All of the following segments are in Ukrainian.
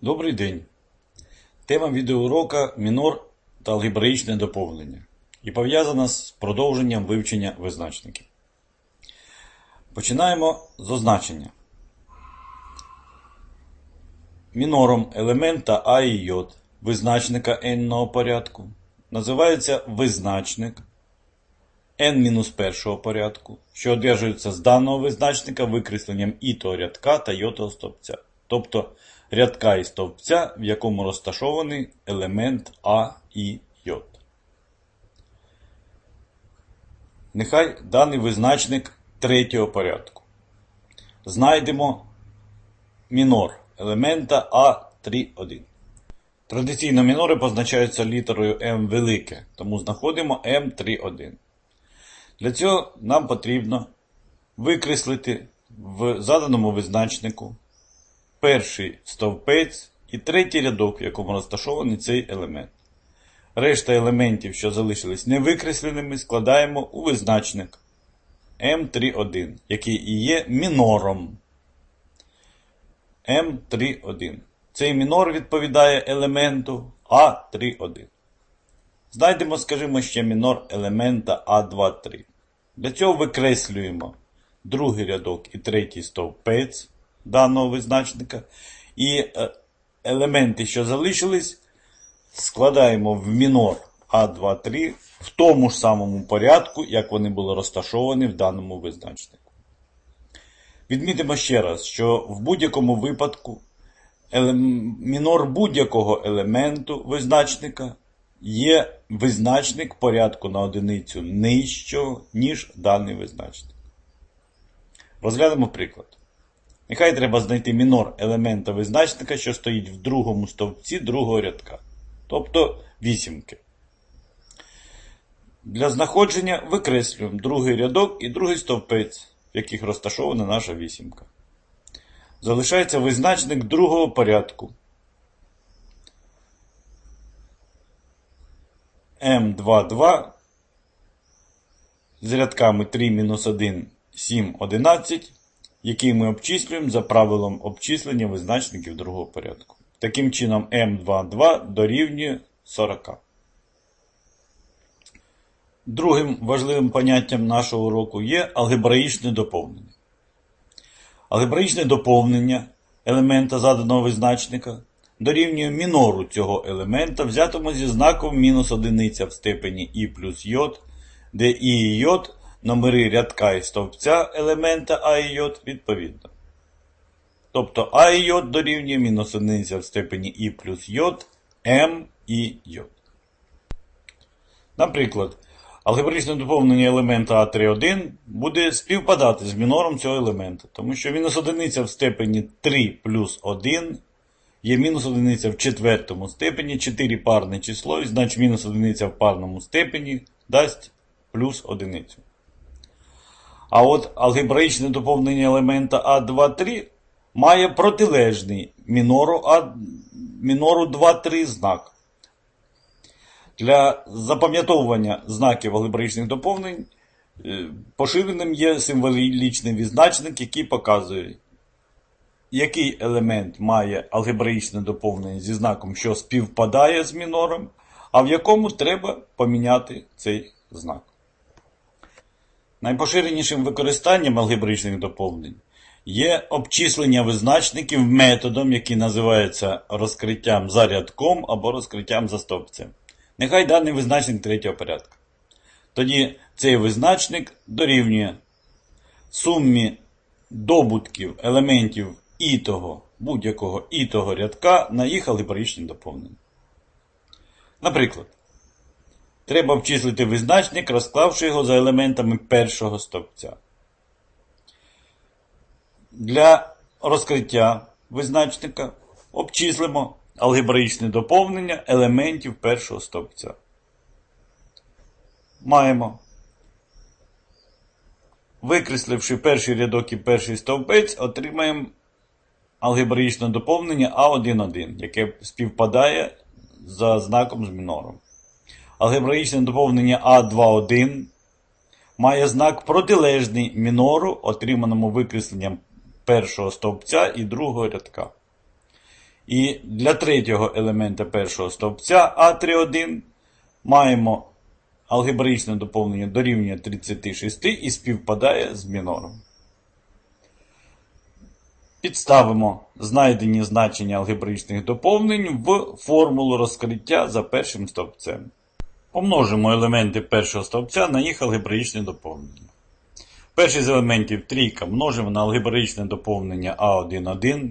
Добрий день. Тема відеоурока мінор та алгебраїчне доповнення і пов'язана з продовженням вивчення визначників. Починаємо з означення. Мінором елемента А і J визначника n порядку називається визначник n-першого порядку, що одержується з даного визначника викресленням ітого рядка та йотого стовпця, тобто рядка і стовпця, в якому розташований елемент А і J. Нехай даний визначник третього порядку. Знайдемо мінор елемента А31. Традиційно мінори позначаються літерою М велике, тому знаходимо М31. Для цього нам потрібно викреслити в заданому визначнику перший стовпець і третій рядок, в якому розташований цей елемент. Решта елементів, що залишились невикресленими, складаємо у визначник М31, який і є мінором. М31. Цей мінор відповідає елементу А31. Знайдемо, скажімо, ще мінор елемента А23. Для цього викреслюємо другий рядок і третій стовпець даного визначника. І е, елементи, що залишились, складаємо в мінор А23 в тому ж самому порядку, як вони були розташовані в даному визначнику. Відмітимо ще раз, що в будь-якому випадку мінор будь-якого елементу визначника є визначник порядку на одиницю нижчого, ніж даний визначник. Розглянемо приклад. Нехай треба знайти мінор елемента визначника, що стоїть в другому стовпці другого рядка, тобто вісімки. Для знаходження викреслюємо другий рядок і другий стовпець, в яких розташована наша вісімка. Залишається визначник другого порядку. М22 з рядками 3 мінус 1, 7, 11, який ми обчислюємо за правилом обчислення визначників другого порядку. Таким чином, М22 дорівнює 40. Другим важливим поняттям нашого уроку є алгебраїчне доповнення. Алгебраїчне доповнення елемента заданого визначника дорівнює мінору цього елемента, взятому зі знаком мінус одиниця в степені і плюс j, де і і j номери рядка і стовпця елемента а і відповідно. Тобто а і дорівнює мінус одиниця в степені і плюс j, m і j. Наприклад, алгебраїчне доповнення елемента А31 буде співпадати з мінором цього елемента, тому що мінус одиниця в степені 3 плюс 1 є мінус одиниця в четвертому степені, 4 парне число, і значить мінус одиниця в парному степені дасть плюс одиницю. А от алгебраїчне доповнення елемента А23 має протилежний мінору, А, мінору 2-3 знак. Для запам'ятовування знаків алгебраїчних доповнень е, поширеним є символічний відзначник, який показує, який елемент має алгебраїчне доповнення зі знаком, що співпадає з мінором, а в якому треба поміняти цей знак. Найпоширенішим використанням алгебраїчних доповнень є обчислення визначників методом, який називається розкриттям за рядком або розкриттям за. Нехай даний визначник третього порядку. Тоді цей визначник дорівнює сумі добутків елементів ітого, будь-якого ітого рядка на їх алгебраїчні доповнення. Наприклад, треба обчислити визначник, розклавши його за елементами першого стовпця. Для розкриття визначника обчислимо алгебраїчне доповнення елементів першого стовпця. Маємо. Викресливши перший рядок і перший стовпець, отримаємо алгебраїчне доповнення А1,1, яке співпадає за знаком з мінором. Алгебраїчне доповнення А2,1 має знак протилежний мінору, отриманому викресленням першого стовпця і другого рядка. І для третього елемента першого стовпця А31 маємо алгебраїчне доповнення дорівнює 36 і співпадає з мінором. Підставимо знайдені значення алгебраїчних доповнень в формулу розкриття за першим стовпцем. Помножимо елементи першого стовпця на їх алгебраїчне доповнення. Перший з елементів трійка множимо на алгебраїчне доповнення А11.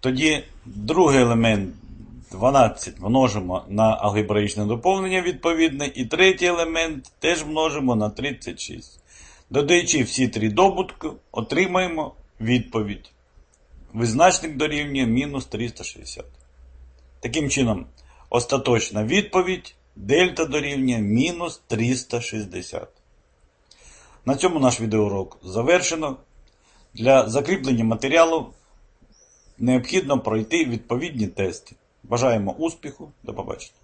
Тоді другий елемент 12 множимо на алгебраїчне доповнення відповідне. І третій елемент теж множимо на 36. Додаючи всі три добутки, отримаємо відповідь. Визначник дорівнює мінус 360. Таким чином, остаточна відповідь дельта дорівнює мінус 360. На цьому наш відеоурок завершено. Для закріплення матеріалу необхідно пройти відповідні тести. Бажаємо успіху. До побачення.